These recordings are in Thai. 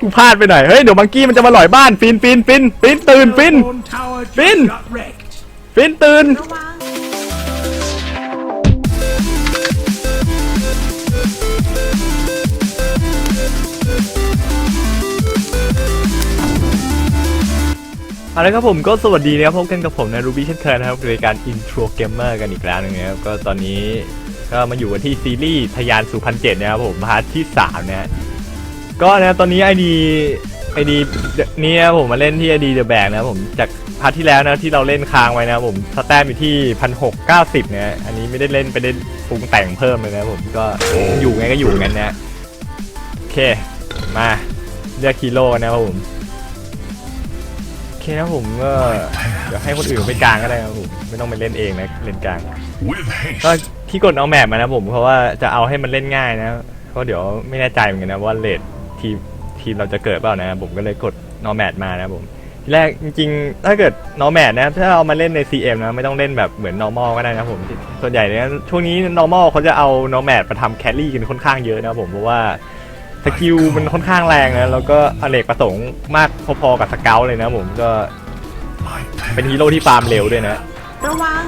กูพลาดไปหน่อย เฮ้ย เดี๋ยวมังกี้มันจะมาหลอยบ้าน ฟินฟินฟินฟินตื่นฟิน Telephone tower just Finn. got wrecked. ฟินตื่นระวังเอาละครับผมก็สวัสดีนะครับพบกันกับผมในรูบี้เช่นเคยนะครับรายการ Intro Gamer กันอีกแล้วนะครับก็ตอนนี้ก็มาอยู่กันที่ซีรีส์ทะยานสู่พันเจ็ดนะครับผมพาร์ทที่สามนะฮะ ก็นะตอนนี้ไอดีไอดีนี้นะครับผมมาเล่นที่ไอดีเดอะแบกนะครับผมจากพาร์ทที่แล้วนะที่เราเล่นค้างไว้นะครับผมสแตมอยู่ที่พันหกเก้าสิบนะฮะอันนี้ไม่ได้เล่นไปได้ปรุงแต่งเพิ่มเลยนะครับผมก็อยู่ไงก็อยู่กันนะโอเคมาเลือกฮีโร่นะครับผมโอเคนะผมก็เดี๋ยวให้คนอื่นไปกลางก็ได้ครับผมไม่ต้องไปเล่นเองนะเล่นกลาง With haste. ก็ที่กดเอาแมปมานะผมเพราะว่าจะเอาให้มันเล่นง่ายนะเพราะเดี๋ยวไม่แน่ใจเหมือนกันนะว่าเลด ทีมทีมเราจะเกิดเปล่านะผมก็เลยกดนอแมทมานะผมทีแรกจริงๆ ถ้าเกิดนอแมทนะถ้าเอามาเล่นใน CM นะไม่ต้องเล่นแบบเหมือน normal ก็ได้นะผมส่วนใหญ่เนี่ยช่วงนี้ normal เขาจะเอานอแมทมาทำแครี่กันค่อนข้างเยอะนะผมเพราะว่าสกิลมันค่อนข้างแรงนะแล้วก็อเนกประสงค์มากพอๆกับสเกลเลยนะผมก็ My เป็นฮีโร่ที่ฟาร์มเร็วด้วยนะระวัง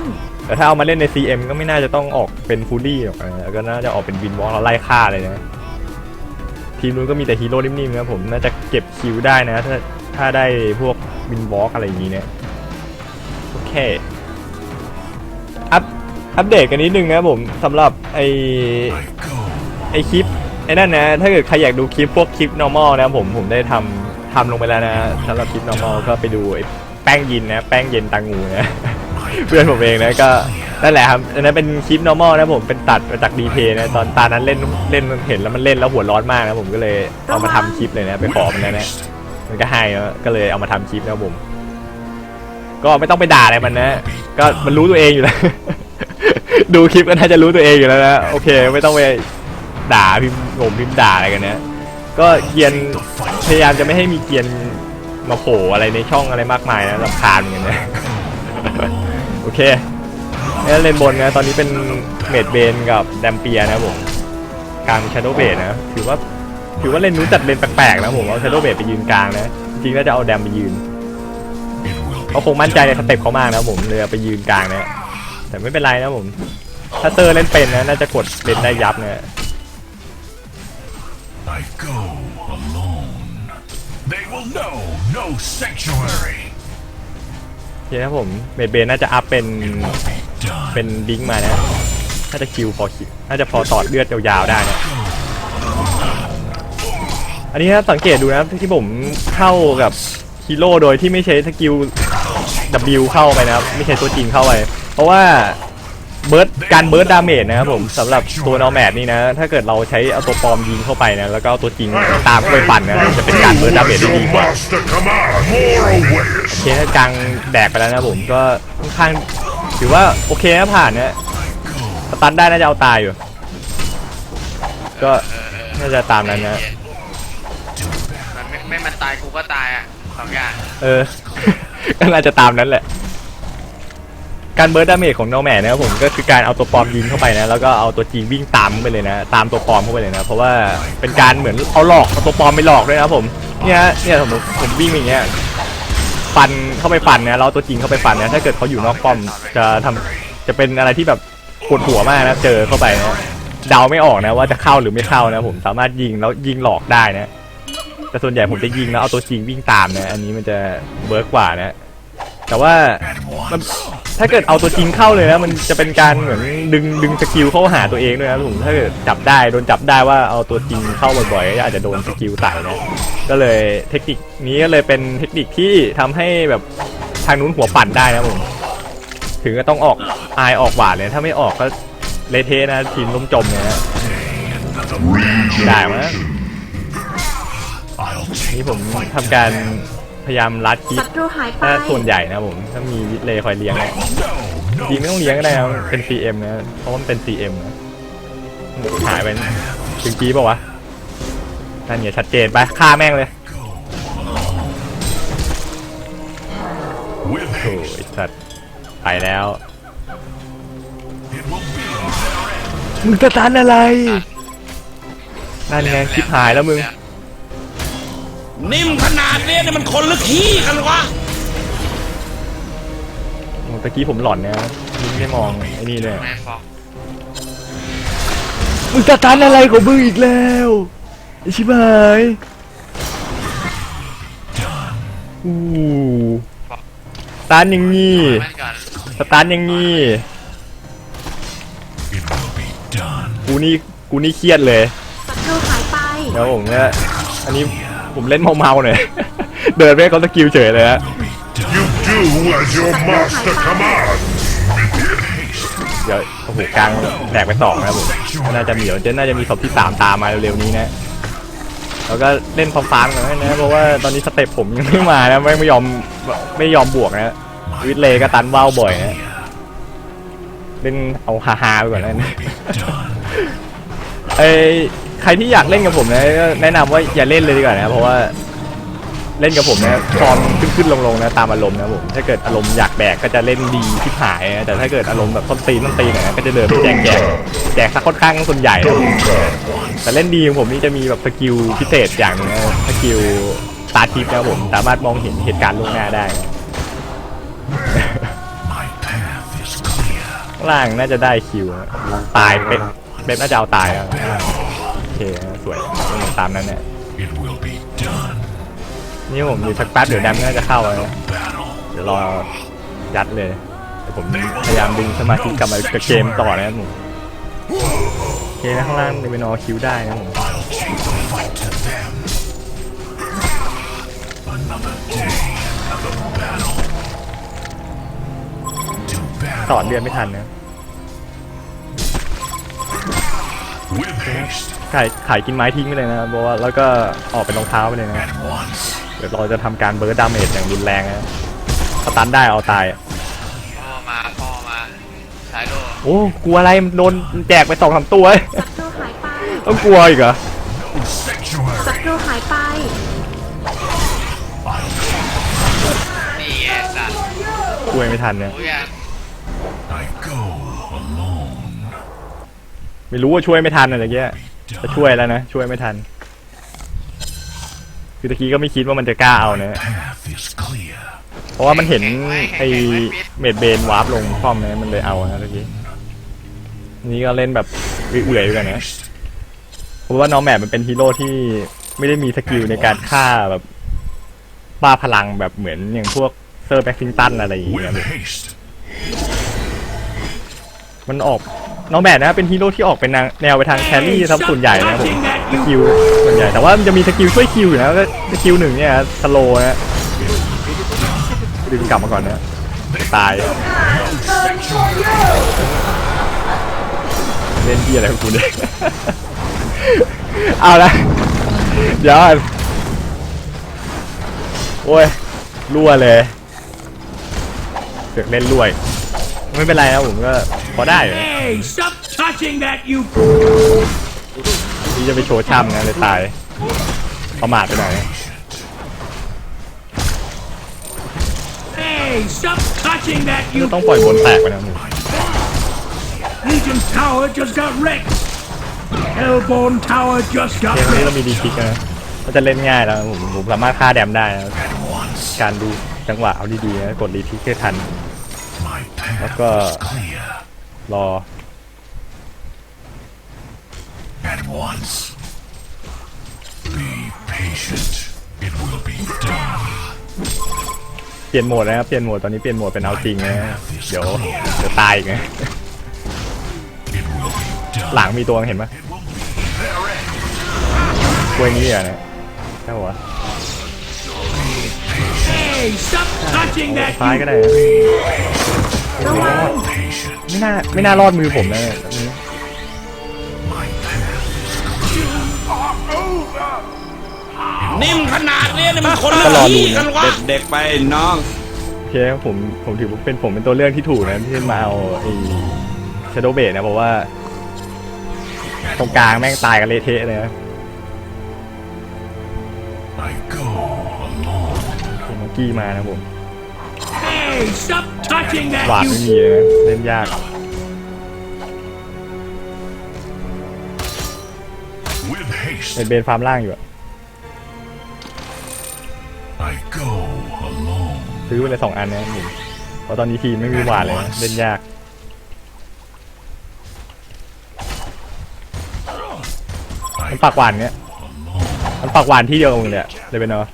แต่ถ้าเอามาเล่นใน CM ก็ไม่น่าจะต้องออกเป็นฟูลี่หรอกนะแล้วก็น่าจะออกเป็นวินวอล์กเราไล่ฆ่าเลยนะ ทีมนู้นก็มีแต่ฮีโร่นิ่มๆนะผมน่าจะเก็บคิวได้นะถ้าถ้าได้พวกวินวอล์กอะไรอย่างนี้เนี่ยโอเคอัพอัปเดตกันนิดนึงนะผมสำหรับไอไอคลิปไอ้นั่นนะถ้าเกิดใครอยากดูคลิปพวกคลิป normal นะผมผมได้ทำทำลงไปแล้วนะสำหรับคลิป normal ก็ไปดูไอ้แป้งยินนะ แป้งเย็นตังงูนะ เพื่อนผมเองนะก็นั่นแหละครับอันนั้นเป็นคลิป normal นะผมเป็นตัดมาจากดีเพนะตอนตานั้นเล่นเล่นเห็นแล้วมันเล่นแล้วหัวร้อนมากนะผมก็เลยเอามาทำคลิปเลยนะไปขอมันนะนะมันก็ให้ก็เลยเอามาทำคลิปนะผม ก็ไม่ต้องไปด่าอะไรมันนะ ก็มันรู้ตัวเองอยู่แล้ว ดูคลิปก็น่าจะรู้ตัวเองอยู่แล้วนะโอเค ไม่ต้องไปด่าพิมพ์งมพิมพ์ด่าอะไรกันนะก็เกียนพยายามจะไม่ให้มีเกียนมาโผล่อะไรในช่องอะไรมากมายนะรำคาญเหมือนกันนะ อเคแล้วเลนบนนะตอนนี้เป็นเมดเบนกับแดมเปียนะผมกลางชาโดเบดนะถือว่าถือว่าเลนนู้นจัดเลนแปลกๆนะผมเอาชาโดเบดไปยืนกลางนะจริงๆน่าจะเอาแดมไปยืนเขาคงมั่นใจในสเต็ปเขามากนะผมเลยไปยืนกลางนะแต่ไม่เป็นไรนะผม ถ้าเตอร์เล่นเป็นนะน่าจะกดเล่นได้ยับนะ คนะผมเบดเบนน่าจะอัพเป็นเป็นบิงมานะน่าจะคิวพอคิวน่าจะพอตอดเลือดยาวๆได้นะอันนี้นะสังเกตดูนะที่ผมเข้ากับฮีโร่โดยที่ไม่ใช้สกิล W เข้าไปนะครับไม่ใช่ตัวจริงเข้าไป เพราะว่า เบิร์ดการเบิร์ดดาเมจนะครับผมสำหรับตัวนอแมดนี่นะ ถ้าเกิดเราใช้เอาตัวปลอมยิงเข้าไปนะ แล้วก็เอาตัวจริงตามเข้าไปปั่นนะจะเป็นการเบิร์ดดาเมจได้ดีกว่า master command. More awaits. โอเคถ้ากลางแดกไปแล้วนะผมก็ค่อนข้างถือว่าโอเคนะผ่านนะสตันได้น่าจะเอาตายอยู่ ก็น่าจะตามนั้นนะมันไม่ไม่มันตายกูก็ตายอะสองอย่างเออก็น่าจะตามนั้นแหละ การเบิร์ดดาเมจของโนแมนนะครับผมก็คือการเอาตัวปลอมยิงเข้าไปนะแล้วก็เอาตัวจริงวิ่งตามไปเลยนะ ตามตัวปลอมเข้าไปเลยนะ เพราะว่าเป็นการเหมือนเอาหลอกเอาตัวปลอมไปหลอกด้วยนะผมเนี่ยเนี่ยผมผมวิ่งอย่างเงี้ยฟันเข้าไปฟันนะแล้วตัวจริงเข้าไปฟันนะถ้าเกิดเขาอยู่นอกป้อมจะทำจะเป็นอะไรที่แบบปวดหัวมากนะเจอเข้าไปนะเดาไม่ออกนะว่าจะเข้าหรือไม่เข้านะผมสามารถยิงแล้วยิงหลอกได้นะแต่ส่วนใหญ่ผมจะยิงแล้วเอาตัวจริงวิ่งตามนะอันนี้มันจะเบิร์กกว่านะ แต่ว่ามันถ้าเกิดเอาตัวจริงเข้าเลยนะมันจะเป็นการเหมือนดึงดึงสกิลเข้าหาตัวเองด้วยนะผมถ้าเกิดจับได้โดนจับได้ว่าเอาตัวจริงเข้าบ่อยๆก็อาจจะโดนสกิลใส่นะก็เลยเทคนิคนี้ก็เลยเป็นเทคนิคที่ทำให้แบบทางนู้นหัวปั่นได้นะผมถึงก็ต้องออกอายออกหวาดเลยถ้าไม่ออกก็เลเทนะทีมล้มจมเลยนะได้มั้ย I'll นี่ผมทำการ พยายามลัดคลิปศัตรูหายไป ถ้าส่วนใหญ่นะผมถ้ามีวิทเลย์คอยเลี้ยงนะ them. No, จริง no ไม่ต้องเลี้ยงก็ได้นะเป็น sanctuary. CM นะเพราะว่ามันเป็น CM นะหายไปถึงกี้ป่าวะนั่นเนี่ยชัดเจนไปฆ่าแม่งเลย With โอ้ haste. ยสัตว์ไปแล้ว It will be their end. มึงจะตันอะไร นั่นไงคลิปหายแล้วมึงนิ่ มขนาดเนี้ยเนี่ยมันคนหรือขี้กันวะโอ้ตะกี้ผมหลอนนะไม่ได้มองไอ้นี่เลยแม่ฟอกมึงสตันอะไรของมึงอีกแล้วไอชิบหายอู้สตันอย่างงี้แม่นก่อนสตันอย่างงี้ It will be done. กูนี่กูนี่เครียดเลยศัตรูหายไปแล้วผมเนี่ยอันนี้ ผมเล่นเมาๆหน่อย เดินไปให้เขาสกิลเฉยเลยฮะ You do as your master commands. เดี๋ยวโอ้โหกลางแตกไปสองนะครับผมก็น่าจะมีเดี๋ยวจะน่าจะมีศพที่สามตามมาเร็วๆนี้นะแล้วก็เล่นฟาร์มๆกันนะเพราะว่าตอนนี้สเต็ปผมยังไม่มานะไม่ไม่ยอมไม่ยอมบวกนะวิทเลก็ตันว่าวบ่อยนะเล่นเอาฮาๆไปก่อนนะ ไอ ใครที่อยากเล่นกับผมนะแนะนำว่าอย่าเล่นเลยดีกว่านะเพราะว่าเล่นกับผมนะฟอร์มขึ้นขึ้นลงลงนะตามอารมณ์นะผมถ้าเกิดอารมณ์อยากแบกก็จะเล่นดีที่หายนะแต่ถ้าเกิดอารมณ์แบบต้นตีนต้นตีนน่ยนะก็จะเดินไปแจกแจกแจกสักค่อนข้างส่วนใหญ่นะผมแต่เล่นดีของผมนี่จะมีแบบสกิลพิเศษอย่างนึงนะสกิลตาทิพย์นะผมสามารถมองเห็นเหตุการณ์ล่วงหน้าได้ล่างน่าจะได้คิวตายเป็นเป็นน่าจะเอาตายอ่าโอ เคนะสวยตามนั้นเนี่ย It will be done. นี่ผมอยู่สักแป๊บเดี๋ยวแดมน่าจะเข้าแล้วนะ Battle. เดี๋ยวรอยัดเลยแต่ผมพยายามดึงสมาธิกลับมากับเกมต่อนะครับผมโอเคนะข้างล่างเป็นอคิวได้นะผม I'll change the fight to them. Another day of the battle. To ต่อ battle เลือดไม่ทันนะ ขายขายกินไม้ทิ้งไปเลยนะเพราะว่าแล้วก็ออกเป็นรองเท้าไปเลยนะ at once. เดี๋ยวเราจะทำการเบิร์ดดาเมจอย่างรุนแรงนะสตันได้เอาตายอะพ่อมาพ่อมาสายโลโอ้กลัวอะไรมันโดนแจกไปสองสามตัวศัตรูหายไปต้องกลัวอีกเหรอศั Sanctuary. ตรูหายไปนี่ไงสัตว์กลัวไม่ทันเนี่ย รู้ยัง I go alone. ไม่รู้ว่าช่วยไม่ทันอะไรเงี้ยจะช่วยแล้วนะ ช่วยไม่ทัน คือตะกี้ก็ไม่คิดว่ามันจะกล้าเอานะ เพราะว่ามันเห็นไอเมดเบนวาร์ปลงป้อมนะมันเลยเอานะตะกี้นี่ก็เล่นแบบเอื่อยๆก่อนนะเพราะว่าน้องแมปมันเป็นฮีโร่ที่ไม่ได้มีสกิลในการฆ่าแบบบ้าพลังแบบเหมือนอย่างพวกเซอร์แบ็กซิงตันอะไรอย่างเงี้ยมันออก น้องแมปนะเป็นฮีโร่ที่ออกเป็นแนวไปทางแครี่ครับส่วนใหญ่นะผมสกิลส่วนใหญ่แต่ว่ามันจะมีสกิลช่วยคิวอยู่นะก็สกิลหนึ่งเนี่ยสโลนะดึงกลับมาก่อนนะตายเล่นที่อะไรของกูเนี่ยเอาละเดี๋ยวโอ้ยรั่วเลยเสือกเล่นรั่วอีกไม่เป็นไรนะผมก็ พอได้อยู่นะ Hey stop touching that you นี่จะไปโชว์ช่ำนะเลยตายประมาทไปหน่อย Hey stop touching that ก็ you ต้องปล่อยบนแตกไปนะผม Legion Tower just got wrecked Hellborn Tower just เก got มนี้เรา wrecked มีดีคิกนะก็จะเล่นง่ายแล้วผมผมสามารถฆ่าแดมได้นะ At once. การดูจังหวะเอาดีๆนะกดรีทิกให้ทัน My path Let's go. is clear. รอ At once. Be patient. It will be done. เปลี่ยนโหมดนะครับ เปลี่ยนโหมด ตอนนี้เปลี่ยนโหมดเป็นเอาจริงนะเดี๋ยวเดี๋ยวตายอีกนะ It will be done. หลังมีตัวเห็นไหม It will be their end. กล้วยนี้อะนะใช่ปะวะ Hey stop touching ซ้าย that ก็ you ได้นะ ระวัง Patient. ไม่น่าไม่น่ารอดมือผมนะเนี่ย My path is clear. นิ่มขนาดเนี้ยเนี่ยมันคนหรืก็รออดูขี้นะกันวะเด็กๆไปน้องโอเคผมผมถือว่าเป็นผมเป็นตัวเลือกที่ถูกนะที่มาเอาไอ้ชโดเบดนะเพราะว่า ตรงกลางแม่งตายกันเละเทะเลยนะ I go alone. เมื่อกี้มานะผม Hey stop touching หวาด that ไม่ you มีเลยนะเล่นยาก With haste. ในเบนฟาร์มล่างอยู่อะ I go alone. ซื้อไปเลยสองอันนะผมเพราะตอนนี้ทีมไม่มีหวานเลยนะเล่นยากมันปากหวานเนี้ยมันปากหวานที่เดียวกับมึงเลยอะเลยเป็นเนาะ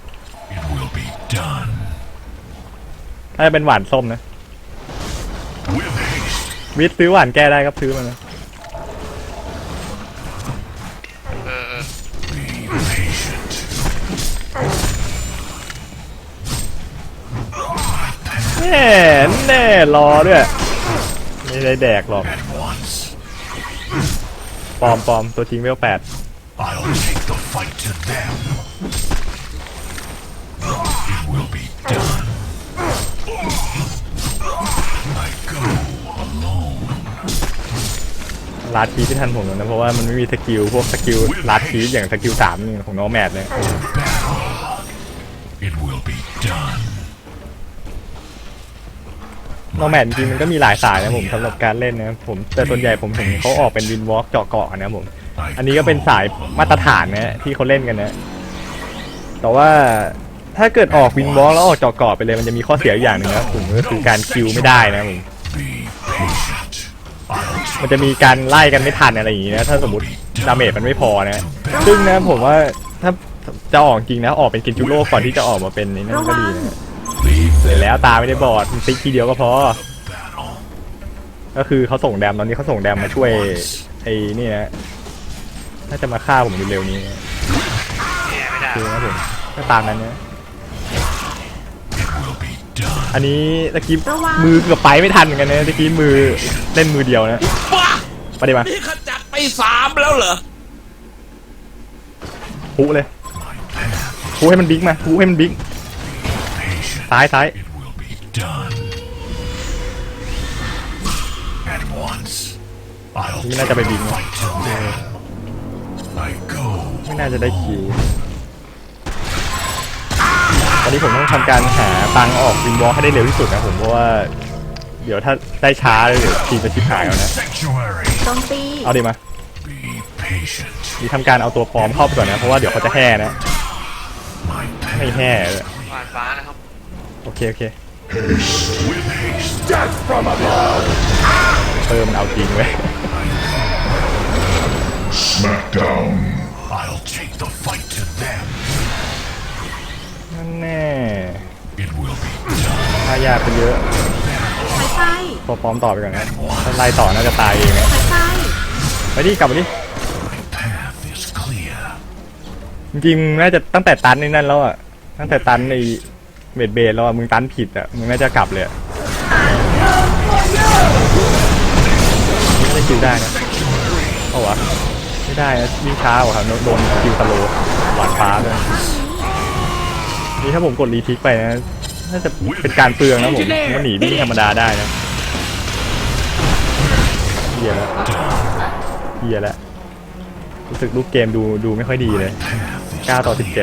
It will be done ถ้าจะเป็นหวานส้มนะ วิทย์ซื้อหวานแก้ได้ครับซื้อมานะเออเออแน่แน่รอด้วย ไม่ได้แดกหรอก ปลอมปลอมตัวจริงเวลแปด I'll take the fight to them. ลาดคีที่ทันผมแล้วนะเพราะว่ามันไม่มีสกิลพวกสกิลลาดคีอย่างสกิลสามนี่ของน้องแมทเลย It will be done. น้องแมทจริงๆมันก็มีหลายสายนะผมสำหรับการเล่นนะผมแต่ส่วนใหญ่ผมเห็นเขาออกเป็นวินวอล์กเจาะเกาะนะผมอันนี้ก็เป็นสายมาตรฐานนะที่เขาเล่นกันนะ แต่ว่าถ้าเกิดออกวินวอล์กแล้วออกเจาะเกาะไปเลยมันจะมีข้อเสียอีกอย่างหนึ่งนะผมก็คือการคิวไม่ได้นะผม Be patient. I'll มันจะมีการไล่กันไม่ทันอะไรอย่างงี้นะถ้าสมมติดาเมจมันไม่พอนะซึ่งนะผมว่าถ้าจะออกจริงนะออกเป็นกินจูโร่ก่อนที่จะออกมาเป็นนี่นั่นก็ดีนะ leave เสร็จ them แล้วตาไม่ได้บอดมันติ๊กทีเดียวก็พอ battle. ก็คือเขาส่งแดมตอนนี้เขาส่งแดมมาช่วยไอ้นี่นะน่าจะมาฆ่าผมเร็วๆนี้นะเนี่ยไม่ได้คือนะผมก็ตามนั้นนะ อันนี้ตะกี้มือเกือบไปไม่ทันเหมือนกันนะตะกี้มือเล่นมือเดียวนะบ้าไปดิมานี่ขจัดไปสามแล้วเหรอพุเลยพุให้มันบิ๊กมาพุให้มันบิ๊ก Patient. ซ้ายซ้าย It will be done. At once, I'll นี่น่าจะไปบิ๊กนะ fight to them. I go ไม่น่าจะได้คิวต อนนี้ผมต้องทำการหาตังค์ออกวินวอลให้ได้เร็วที่สุดนะผมเพราะว่า เดี๋ยวถ้าได้ช้าเลยเดี๋ยวทีมจะชิบหายแล้วนะ sanctuary. โจมตี เอาดิมา Be patient. นี่ทำการเอาตัวปลอมเข้าไปก่อนนะ เพราะว่าเดี๋ยวเขาจะแห่นะ My ไม่ path แห่เลยหวานฟ้านะครับโอเค โอเค with haste. Death from above. เติมนเอาจริงเว้ย Smackdown. I'll take the fight to them. นั่นแน่ It will be done. ถ้ายากไปเยอะหายไปตัวปลอมต่อไปก่อนนะถ้าไล่ต่อน่าจะตายเองนะหายไปไปดิกลับมาดิ Path is clear. จริงๆน่าจะตั้งแต่ตันในนั่นแล้วอะตั้งแต่ตันในเบดเบดแล้วอะมึงตันผิดอะมึงน่าจะกลับเลยอะนี่ไม่ได้คิวได้นะเอาวะไม่ได้นะวิ่งช้ากว่าครับโดนคิวสโลว์หวาดฟ้าเลย นี่ถ้าผมกดรีทิกไปนะน่าจะเป็นการเปลืองนะผมมันหนีวิ่งธรรมดาได้นะเฮียแล้วเฮียแล้วรู้สึกลูกเกมดูดูไม่ค่อยดีเลย Path is 9ต่อ17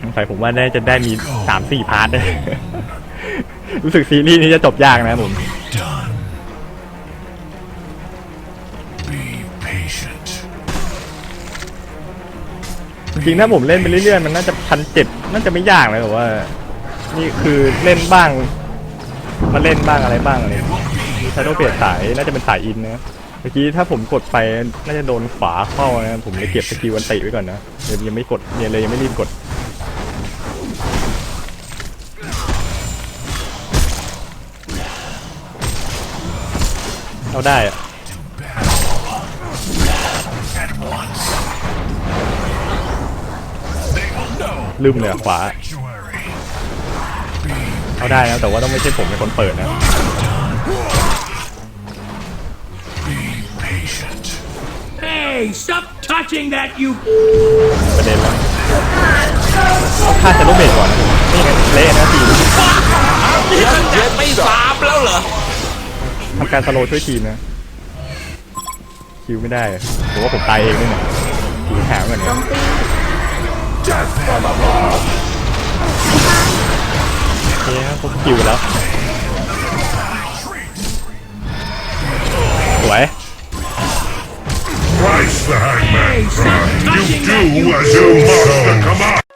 สงสัยผมว่าน่าจะได้มี 3 4 พาร์ทเลยรู้สึกซีรีส์นี้จะจบยากนะผม จริงถ้าผมเล่นไปเรื่อยๆมันน่าจะพันเจ็ดน่าจะไม่ยากเลยแต่ว่า นี่คือเล่นบ้างมาเล่นบ้างอะไรบ้างอะไรมีชาโดเปลี่ยนสายน่าจะเป็นสายอินนะเมื่อกี้ถ้าผมกดไปน่าจะโดนขวาเข้านะผมเลยเก็บสกิลวันติไว้ก่อนนะเดี๋ยวยังไม่กดเนี่ยเลยยังไม่รีบกดเอาได้อะ ลืมเลยอะขวา sanctuary. เอาได้นะแต่ว่าต้องไม่ใช่ผมเป็นคนเปิดนะ Be patient. Hey, stop touching that, you ประเด็นแล้วเอาฆ่าชาโดเบดก่อนนะนี่ไงเละนะทีมนี่ขจัดไปสามแล้วเหรอทำการสโลว์ช่วยทีมนะคิวไม่ได้ผมว่าผมตายเองด้วยเนี่ยคิวแถมก่อนโจเนี่ยมตี Death from above. โอเคครับผมคิวไปแล้ว สวย Christ the hangman. Hey, stop touching that, you as you must command.